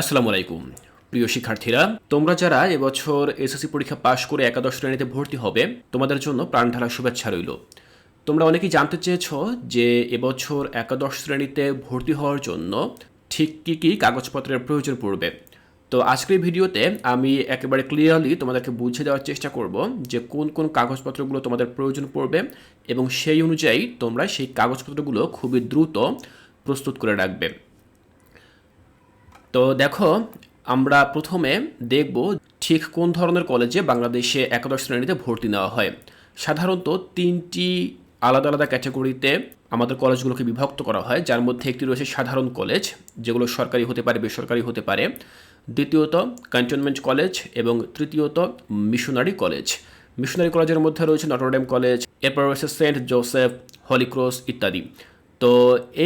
আসসালামু আলাইকুম। প্রিয় শিক্ষার্থীরা, তোমরা যারা এবছর এসএসসি পরীক্ষা পাশ করে একাদশ শ্রেণীতে ভর্তি হবে, তোমাদের জন্য প্রাণ ঢালা শুভেচ্ছা রইল। তোমরা অনেকেই জানতে চেয়েছ যে এবছর একাদশ শ্রেণীতে ভর্তি হওয়ার জন্য ঠিক কী কী কাগজপত্রের প্রয়োজন পড়বে। তো আজকের ভিডিওতে আমি একেবারে ক্লিয়ারলি তোমাদেরকে বুঝে দেওয়ার চেষ্টা করব যে কোন কোন কাগজপত্রগুলো তোমাদের প্রয়োজন পড়বে এবং সেই অনুযায়ী তোমরা সেই কাগজপত্রগুলো খুবই দ্রুত প্রস্তুত করে রাখবে। তো দেখো, আমরা প্রথমে দেখব ঠিক কোন ধরনের কলেজে বাংলাদেশে একাদশ শ্রেণীতে ভর্তি নেওয়া হয়। সাধারণত তিনটি আলাদা আলাদা ক্যাটাগরিতে আমাদের কলেজগুলোকে বিভক্ত করা হয়, যার মধ্যে একটি রয়েছে সাধারণ কলেজ, যেগুলো সরকারি হতে পারে, বেসরকারি হতে পারে। দ্বিতীয়ত ক্যান্টনমেন্ট কলেজ এবং তৃতীয়ত মিশনারি কলেজ মিশনারি কলেজের মধ্যে রয়েছে নটরডেম কলেজ এরপর রয়েছে সেন্ট জোসেফ হলিক্রস ইত্যাদি। তো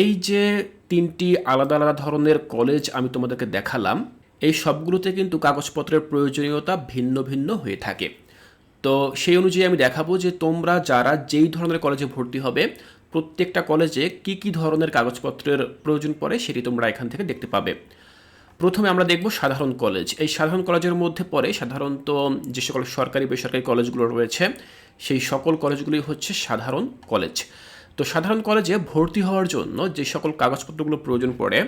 এই যে তিনটি আলাদা আলাদা ধরনের কলেজ আমি তোমাদেরকে দেখালাম, এই সবগুলোতে কিন্তু কাগজপত্রের প্রয়োজনীয়তা ভিন্ন ভিন্ন হয়ে থাকে। তো সেই অনুযায়ী আমি দেখাবো যে তোমরা যারা যেই ধরনের কলেজে ভর্তি হবে, প্রত্যেকটা কলেজে কি কি ধরনের কাগজপত্রের প্রয়োজন পড়ে সেটি তোমরা এখান থেকে দেখতে পাবে। প্রথমে আমরা দেখব সাধারণ কলেজ এই সাধারণ কলেজের মধ্যে পড়ে সাধারণত যে সকল সরকারি, বেসরকারি কলেজগুলো রয়েছে, সেই সকল কলেজগুলি হচ্ছে সাধারণ কলেজ তো সাধারণ কলেজে ভর্তি হওয়ার জন্য যে সকল কাগজপত্রগুলো প্রয়োজন পড়ে,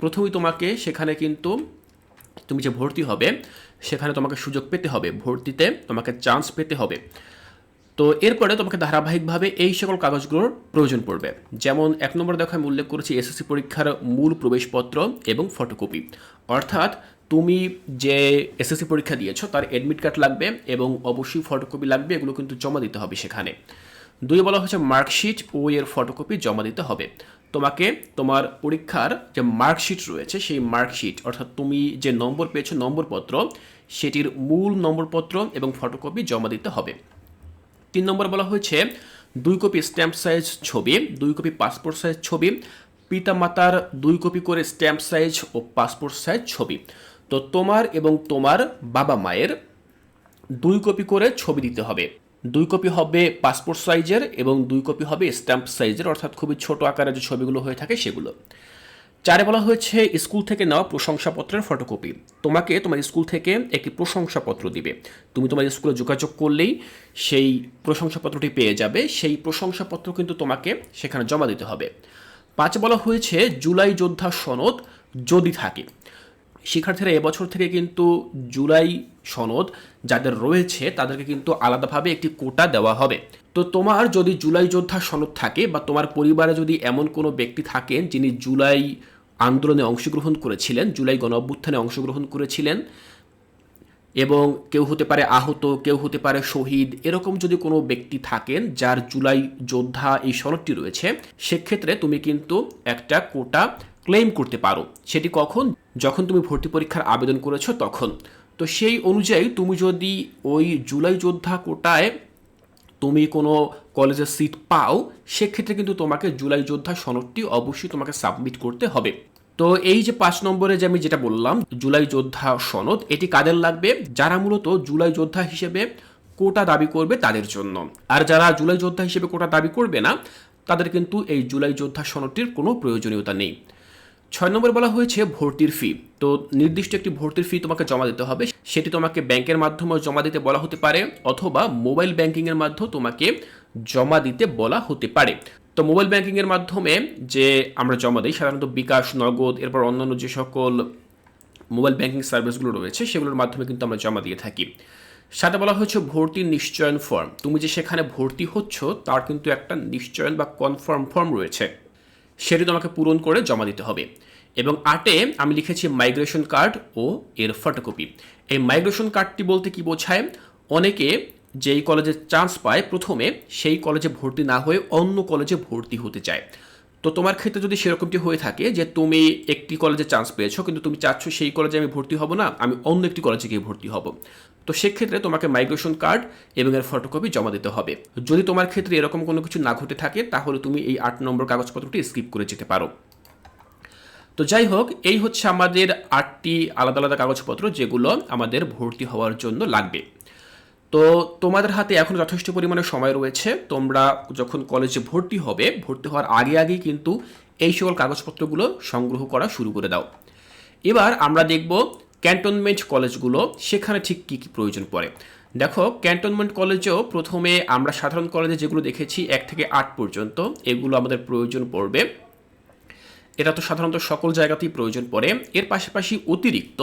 প্রথমেই তোমাকে সেখানে কিন্তু তুমি যে ভর্তি হবে, সেখানে তোমাকে সুযোগ পেতে হবে। ভর্তিতে তোমাকে চান্স পেতে হবে। তো এরপরে তোমাকে ধারাবাহিকভাবে এই সকল কাগজগুলোর প্রয়োজন পড়বে। যেমন এক নম্বর দেখো, আমি উল্লেখ করেছি এসএসসি পরীক্ষার মূল প্রবেশপত্র এবং ফটোকপি অর্থাৎ তুমি যে এসএসসি পরীক্ষা দিয়েছ, তার অ্যাডমিট কার্ড লাগবে এবং অবশ্যই ফটোকপি লাগবে, এগুলো কিন্তু জমা দিতে হবে সেখানে। দুই বলা হচ্ছে মার্কশিট ও এর ফটোকপি জমা দিতে হবে। তোমাকে তোমার পরীক্ষার যে মার্কশিট রয়েছে, সেই মার্কশিট, অর্থাৎ তুমি যে নম্বর পেয়েছ নম্বরপত্র, সেটির মূল নম্বরপত্র এবং ফটোকপি জমা দিতে হবে। তিন নম্বর বলা হয়েছে, দুই কপি স্ট্যাম্প সাইজ ছবি, দুই কপি পাসপোর্ট সাইজ ছবি পিতা মাতার দুই কপি করে স্ট্যাম্প সাইজ ও পাসপোর্ট সাইজ ছবি। তো তোমার এবং তোমার বাবা মায়ের দুই কপি করে ছবি দিতে হবে। দুই কপি হবে পাসপোর্ট সাইজের এবং দুই কপি হবে স্ট্যাম্প সাইজের, অর্থাৎ খুবই ছোট আকারের যে ছবিগুলো হয়ে থাকে সেগুলো। চারে বলা হয়েছে, স্কুল থেকে নেওয়া প্রশংসাপত্রের ফটোকপি। তোমাকে তোমার স্কুল থেকে একটি প্রশংসাপত্র দিবে। তুমি তোমার স্কুলে যোগাযোগ করলেই সেই প্রশংসাপত্রটি পেয়ে যাবে। সেই প্রশংসাপত্র কিন্তু তোমাকে সেখানে জমা দিতে হবে। পাঁচ বলা হয়েছে, জুলাই যোদ্ধা সনদ যদি থাকে। শিক্ষার্থীরা এবছর থেকে কিন্তু জুলাই সনদ যাদের রয়েছে, তাদেরকে কিন্তু আলাদাভাবে একটি কোটা দেওয়া হবে। তো তোমার যদি জুলাই যোদ্ধা সনদ থাকে বা তোমার পরিবারে যদি এমন কোনো ব্যক্তি থাকেন যিনি জুলাই আন্দোলনে অংশগ্রহণ করেছিলেন, জুলাই গণ অভ্যুত্থানে অংশগ্রহণ করেছিলেন এবং কেউ হতে পারে আহত, কেউ হতে পারে শহীদ, এরকম যদি কোনো ব্যক্তি থাকেন যার জুলাই যোদ্ধা এই সনদটি রয়েছে, সেক্ষেত্রে তুমি কিন্তু একটা কোটা ক্লেম করতে পারো। সেটি কখন? যখন তুমি ভর্তি পরীক্ষার আবেদন করেছ তখন। তো সেই অনুযায়ী তুমি যদি ওই জুলাই যোদ্ধা কোটায় তুমি কোনো কলেজের সিট পাও, সেক্ষেত্রে কিন্তু তোমাকে জুলাই যোদ্ধা সনদটি অবশ্যই তোমাকে সাবমিট করতে হবে। তো এই যে পাঁচ নম্বরে যে আমি যেটা বললাম, জুলাই যোদ্ধা সনদ, এটি কাদের লাগবে? যারা মূলত জুলাই যোদ্ধা হিসেবে কোটা দাবি করবে তাদের জন্য। আর যারা জুলাই যোদ্ধা হিসেবে কোটা দাবি করবে না, তাদের কিন্তু এই জুলাই যোদ্ধা সনদটির কোনো প্রয়োজনীয়তা নেই। ছয় নম্বর বলা হয়েছে ভর্তির ফি তো নির্দিষ্ট একটি ভর্তির ফি তোমাকে জমা দিতে হবে। সেটি তোমাকে ব্যাংকের মাধ্যমে জমা দিতে বলা হতে পারে, অথবা মোবাইল ব্যাংকিংয়ের মাধ্যমে তোমাকে জমা দিতে বলা হতে পারে। তো মোবাইল ব্যাংকিংয়ের মাধ্যমে যে আমরা জমা দিই, সাধারণত বিকাশ, নগদ, এরপর অন্যান্য যে সকল মোবাইল ব্যাংকিং সার্ভিসগুলো রয়েছে, সেগুলোর মাধ্যমে কিন্তু আমরা জমা দিয়ে থাকি। সাথে বলা হচ্ছে ভর্তির নিশ্চয়ন ফর্ম তুমি যে সেখানে ভর্তি হচ্ছ, তার কিন্তু একটা নিশ্চয়ন বা কনফার্ম ফর্ম রয়েছে। সেটি তোমাকে পূরণ করে জমা দিতে হবে। এবং আটে আমি লিখেছি মাইগ্রেশন কার্ড ও এর ফটোকপি এই মাইগ্রেশন কার্ডটি বলতে কি বোঝায়? অনেকে যেই কলেজে চান্স পায়, প্রথমে সেই কলেজে ভর্তি না হয়ে অন্য কলেজে ভর্তি হতে চায়। তো তোমার ক্ষেত্রে যদি সেরকমটি হয়ে থাকে যে তুমি একটি কলেজে চান্স পেয়েছ, কিন্তু তুমি চাচ্ছ সেই কলেজে আমি ভর্তি হব না, আমি অন্য একটি কলেজে গিয়ে ভর্তি হব। তো সেক্ষেত্রে তোমাকে মাইগ্রেশন কার্ড এবং এর ফটোকপি জমা দিতে হবে। যদি তোমার ক্ষেত্রে এরকম কোনো কিছু না ঘটে থাকে, তাহলে তুমি এই আট নম্বর কাগজপত্রটি স্কিপ করে যেতে পারো। তো যাই হোক, এই হচ্ছে আমাদের আটটি আলাদা আলাদা কাগজপত্র যেগুলো আমাদের ভর্তি হওয়ার জন্য লাগবে। তো তোমাদের হাতে এখন যথেষ্ট পরিমাণে সময় রয়েছে। তোমরা যখন কলেজে ভর্তি হবে, ভর্তি হওয়ার আগে আগেই কিন্তু এই সকল কাগজপত্রগুলো সংগ্রহ করা শুরু করে দাও। এবার আমরা দেখব ক্যান্টনমেন্ট কলেজগুলো, সেখানে ঠিক কী কী প্রয়োজন পড়ে। দেখো, ক্যান্টনমেন্ট কলেজেও প্রথমে আমরা সাধারণ কলেজে যেগুলো দেখেছি, এক থেকে আট পর্যন্ত, এগুলো আমাদের প্রয়োজন পড়বে। এটা তো সাধারণত সকল জায়গাতেই প্রয়োজন পড়ে। এর পাশাপাশি অতিরিক্ত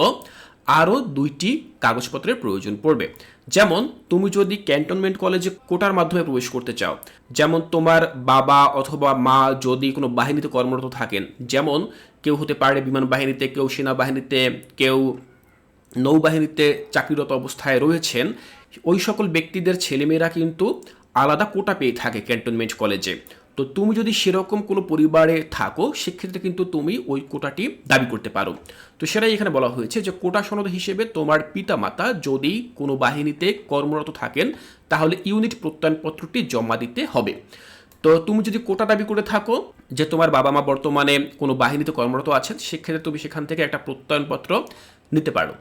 আরও দুইটি কাগজপত্রের প্রয়োজন পড়বে। যেমন, তুমি যদি ক্যান্টনমেন্ট কলেজে কোটার মাধ্যমে প্রবেশ করতে চাও, যেমন তোমার বাবা অথবা মা যদি কোনো বাহিনীতে কর্মরত থাকেন, যেমন কেউ হতে পারে বিমান বাহিনীতে, কেউ সেনাবাহিনীতে, কেউ নৌবাহিনীতে চাকরিরত অবস্থায় রয়েছেন, ওই সকল ব্যক্তিদের ছেলেমেয়েরা কিন্তু আলাদা কোটা পেয়ে থাকে ক্যান্টনমেন্ট কলেজে। তো তুমি যদি সেরকম কোনো পরিবারে থাকো, সেক্ষেত্রে কিন্তু তুমি ওই কোটাটি দাবি করতে পারো। তো সেটাই এখানে বলা হয়েছে যে কোটা সনদ হিসেবে তোমার পিতামাতা যদি কোনো বাহিনীতে কর্মরত থাকেন, তাহলে ইউনিট প্রত্যয়নপত্রটি জমা দিতে হবে। তো তুমি যদি কোটা দাবি করে থাকো যে তোমার বাবা মা বর্তমানে কোনো বাহিনীতে কর্মরত আছেন, সেক্ষেত্রে তুমি সেখান থেকে একটা প্রত্যয়নপত্র নিতে পারো।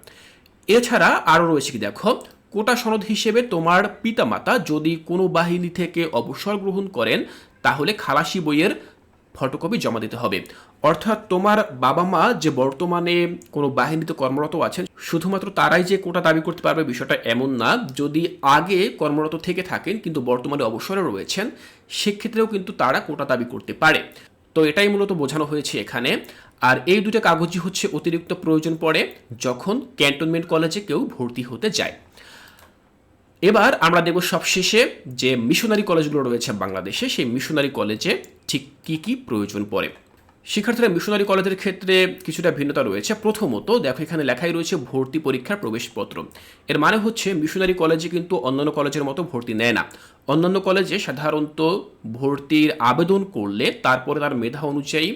এছাড়া আরও রয়েছে কি দেখো, কোটা সনদ হিসেবে তোমার পিতামাতা যদি কোনো বাহিনী থেকে অবসর গ্রহণ করেন তাহলে খালাসি বইয়ের ফটোকপি জমা দিতে হবে। অর্থাৎ তোমার বাবা মা যে বর্তমানে কোনো বাহিনীতে কর্মরত আছেন, শুধুমাত্র তারাই যে কোটা দাবি করতে পারবে বিষয়টা এমন না। যদি আগে কর্মরত থেকে থাকেন কিন্তু বর্তমানে অবসরে রয়েছেন, সেক্ষেত্রেও কিন্তু তারা কোটা দাবি করতে পারে। তো এটাই মূলত বোঝানো হয়েছে এখানে। আর এই দুটো কাগজই হচ্ছে অতিরিক্ত প্রয়োজন পড়ে যখন ক্যান্টনমেন্ট কলেজে কেউ ভর্তি হতে যায়। এবার আমরা দেখব সবশেষে যে মিশনারি কলেজগুলো রয়েছে বাংলাদেশে, সেই মিশনারি কলেজে ঠিক কী কী প্রয়োজন পড়ে। শিক্ষার্থীরা মিশনারি কলেজের ক্ষেত্রে কিছুটা ভিন্নতা রয়েছে। প্রথমত, দেখো এখানে লেখাই রয়েছে ভর্তি পরীক্ষার প্রবেশপত্র। এর মানে হচ্ছে মিশনারি কলেজে কিন্তু অন্যান্য কলেজের মতো ভর্তি নেয় না। অন্যান্য কলেজে সাধারণত ভর্তির আবেদন করলে, তারপরে তার মেধা অনুযায়ী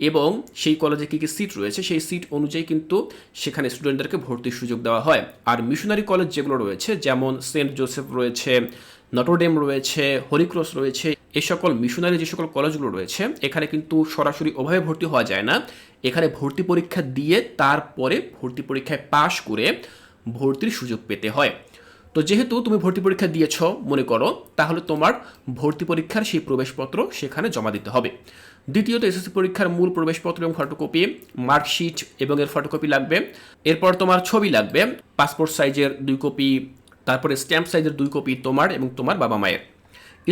এবং সেই কলেজে কী কী সিট রয়েছে, সেই সিট অনুযায়ী কিন্তু সেখানে স্টুডেন্টদেরকে ভর্তির সুযোগ দেওয়া হয়। আর মিশনারি কলেজ যেগুলো রয়েছে, যেমন সেন্ট জোসেফ রয়েছে নটরডেম রয়েছে, হরিক্রস রয়েছে, এ সকল মিশনারি যে সকল কলেজগুলো রয়েছে, এখানে কিন্তু সরাসরি ওভাবে ভর্তি হওয়া যায় না। এখানে ভর্তি পরীক্ষা দিয়ে তারপরে ভর্তি পরীক্ষায় পাশ করে ভর্তির সুযোগ পেতে হয়। তো যেহেতু তুমি ভর্তি পরীক্ষা দিয়েছ, মনে করো, তাহলে তোমার ভর্তি পরীক্ষার সেই প্রবেশপত্র সেখানে জমা দিতে হবে। দ্বিতীয়ত এসএসসি পরীক্ষার মূল প্রবেশপত্র এবং ফটোকপি, মার্কশিট এবং এর ফটোকপি লাগবে। এরপর তোমার ছবি লাগবে, পাসপোর্ট সাইজের দুই কপি, তারপরে স্ট্যাম্প সাইজের দুই কপি তোমার এবং তোমার বাবা মায়ের।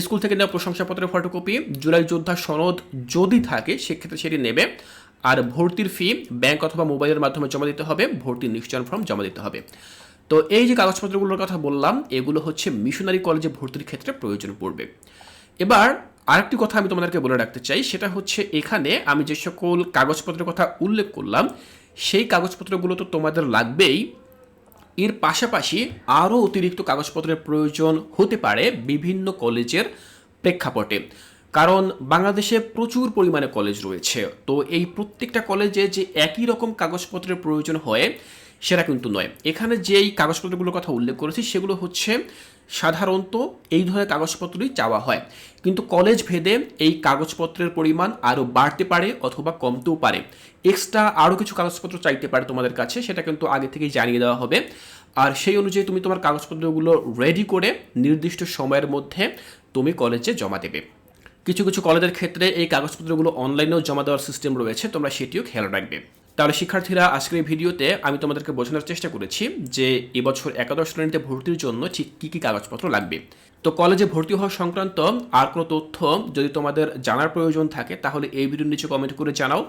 স্কুল থেকে নেওয়া প্রশংসাপত্রের ফটোকপি, জুলাই যোদ্ধা সনদ যদি থাকে, সেক্ষেত্রে সেটি নেবে। আর ভর্তির ফি ব্যাংক অথবা মোবাইলের মাধ্যমে জমা দিতে হবে ভর্তির নিশ্চয়ন ফর্ম জমা দিতে হবে। তো এই যে কাগজপত্রগুলোর কথা বললাম, এগুলো হচ্ছে মিশনারি কলেজে ভর্তির ক্ষেত্রে প্রয়োজন পড়বে। এবার আরেকটি কথা আমি তোমাদেরকে বলে রাখতে চাই, সেটা হচ্ছে এখানে আমি যে সকল কাগজপত্রের কথা উল্লেখ করলাম, সেই কাগজপত্রগুলো তো তোমাদের লাগবেই। এর পাশাপাশি আরও অতিরিক্ত কাগজপত্রের প্রয়োজন হতে পারে বিভিন্ন কলেজের প্রেক্ষাপটে। কারণ বাংলাদেশে প্রচুর পরিমাণে কলেজ রয়েছে। তো এই প্রত্যেকটা কলেজে যে একই রকম কাগজপত্রের প্রয়োজন হয় সেটা কিন্তু নয়। এখানে যেই কাগজপত্রগুলোর কথা উল্লেখ করেছি, সেগুলো হচ্ছে সাধারণত এই ধরনের কাগজপত্রই চাওয়া হয়। কিন্তু কলেজ ভেদে এই কাগজপত্রের পরিমাণ আরও বাড়তে পারে অথবা কমতেও পারে। এক্সট্রা আরও কিছু কাগজপত্র চাইতে পারে তোমাদের কাছে, সেটা কিন্তু আগে থেকেই জানিয়ে দেওয়া হবে। আর সেই অনুযায়ী তুমি তোমার কাগজপত্রগুলো রেডি করে নির্দিষ্ট সময়ের মধ্যে তুমি কলেজে জমা দেবে। কিছু কিছু কলেজের ক্ষেত্রে এই কাগজপত্রগুলো অনলাইনেও জমা দেওয়ার সিস্টেম রয়েছে, তোমরা সেটিও খেয়াল রাখবে। তাহলে শিক্ষার্থীরা, আজকের এই ভিডিওতে আমি তোমাদেরকে বোঝানোর চেষ্টা করেছি যে এবছর একাদশ শ্রেণীতে ভর্তির জন্য ঠিক কী কী কাগজপত্র লাগবে। তো কলেজে ভর্তি হওয়া সংক্রান্ত আর কোনো তথ্য যদি তোমাদের জানার প্রয়োজন থাকে, তাহলে এই ভিডিওর নিচে কমেন্ট করে জানাও।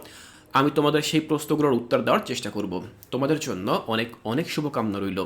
আমি তোমাদের সেই প্রশ্নগুলোর উত্তর দেওয়ার চেষ্টা করব। তোমাদের জন্য অনেক অনেক শুভকামনা রইল।